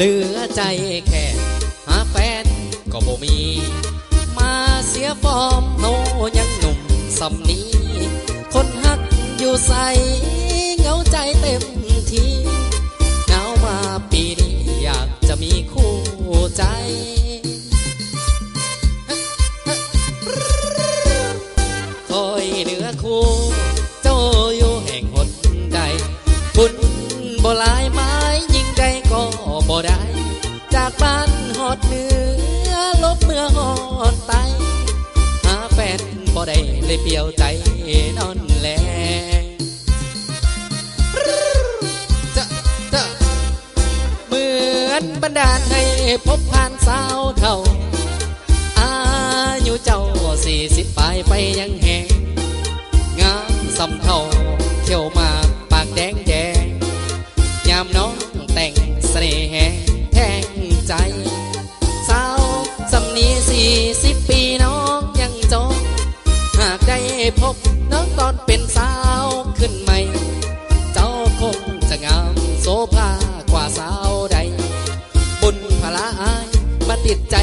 เหลือใจแค่หาแฟนก็บ่มี มาเสียฟอร์มเฮายังหนุ่มสำนี้ คนฮักอยู่ใสเหงาใจเต็มทีหนาวมาปีนี้อยากจะมีคู่ใจคอยเหนือคู่ เจ้าอยู่แห่งหนใดบุญบ่ลายม้ยิ่งใดก็ บ่ได้จากบ้านหอดเหนือลบเมื่อหอดไตหาแฟนบ่ได้เลยเปลี่ยวใจนอนแลจะจะเหมือนบันดาลให้พบผ่านสาวเท่า อายุเจ้าสี่สิบปลายไปยังแหงงามสำเท่าเขียวมากปากแดงแดงยามน้อง สี่สิบปีน้องยังจองหากได้พบน้องตอนเป็นสาวขึ้นใหม่ เจ้าคงจะงามโสภากว่าสาวใด บุญพละอายมาติดใจ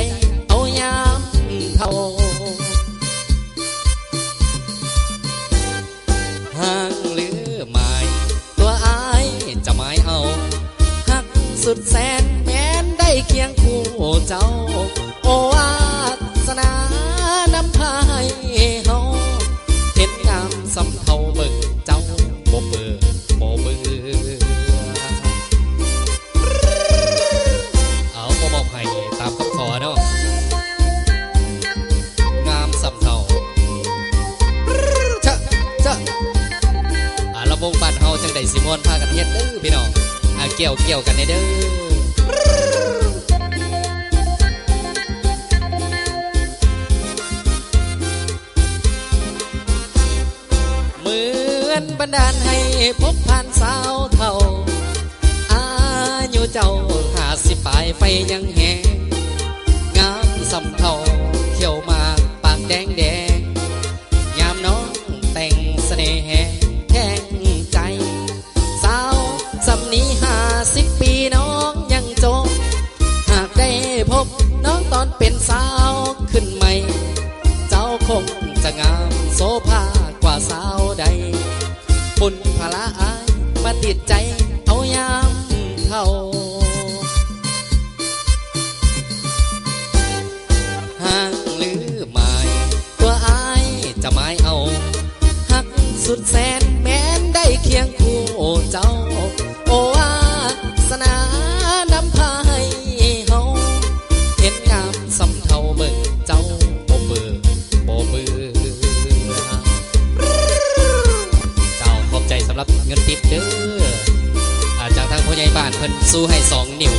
เอายามเท่าห่างหรือหมายตัวอายจะหมายเอาหักสุดแสนแม้นได้เคียงคู่เจ้า โอวาสนานำพาให้เฮาเห็นงามสำเทาเบิ่งเจ้าบ่เบื่อบ่เบื่อเอาบ่บอกให้ตามคำขอเนาะงามสำเทาเชะชะอ่าระวงบ้านเฮาจังได้สิมวนพากันเฮ็ดเด้อพี่น้องอ่าเกี่ยวเกี่ยวกันเด้อ อนบันดาลให้พบผ่านสาวเท่า อายุเจ้าหาสิปลายไฟยังแหงงามสำเทาเขียวมากปากแดงแดง ยามน้องแต่งเสน่ห์แหงแทงใจ สาวสำนี้หาสิบปีน้องยังจงหากได้พบน้องตอนเป็นสาวขึ้นใหม่ เจ้าคงจะงามโสภากว่าสาวใด บุญพละอายมาติดใจเอายามเท่า ห่างหรือหมายตัวอายจะหมายเอา หักสุดแสนแม้นได้เคียงคู่เจ้า โอวา ใหญ่บ้านเพิ่นสู้ให้สองนิ้ว